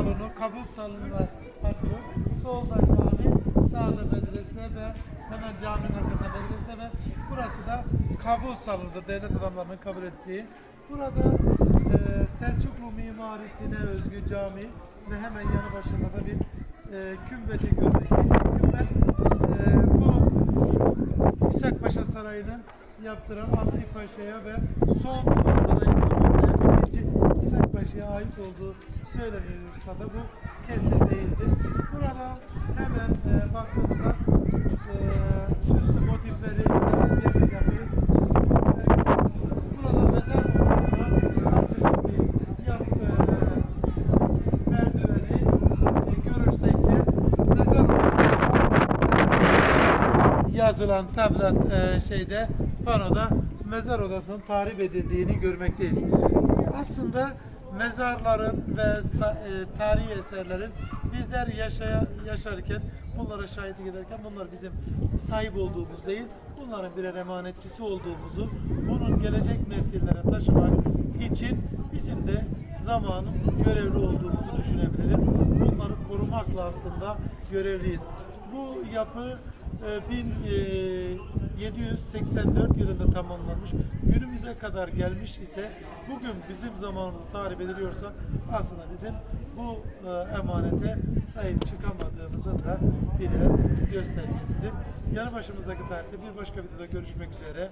salonu, kabul salonu var. Solda cami, sağda medrese ve hemen caminin arkasında medrese ve burası da kabul salonu devlet adamlarının kabul ettiği. Burada e, Selçuklu mimarisine özgü cami ve hemen yanı başında da bir e, kümbeti görmekteyiz. Kümbet e, bu İshak Paşa Sarayı'nı yaptıran Abdi Paşa'ya ve son sarayına ait olduğu söyleniyorsa da bu kesin değildi. Burada hemen e, baktığımızda e, süslü motifleri, yapıyı, süslü motifleri burada mezar konusunda karşılıklı bir yap, e, merdiveni e, yazılan tablat e, şeyde panoda mezar odasının tarif edildiğini görmekteyiz. Aslında mezarların ve e, tarihi eserlerin bizler yaşaya, yaşarken bunlara şahitlik ederken bunlar bizim sahip olduğumuz değil, bunların birer emanetçisi olduğumuzu, bunun gelecek nesillere taşımak için bizim de zamanın görevli olduğumuzu düşünebiliriz. Bunları korumakla aslında görevliyiz. Bu yapı 1784 yılında tamamlanmış. Günümüze kadar gelmiş ise bugün bizim zamanımızda tarif ediliyorsa aslında bizim bu e, emanete sahip çıkamadığımızın da birer göstergesidir. Yanı başımızdaki tarihte bir başka videoda görüşmek üzere.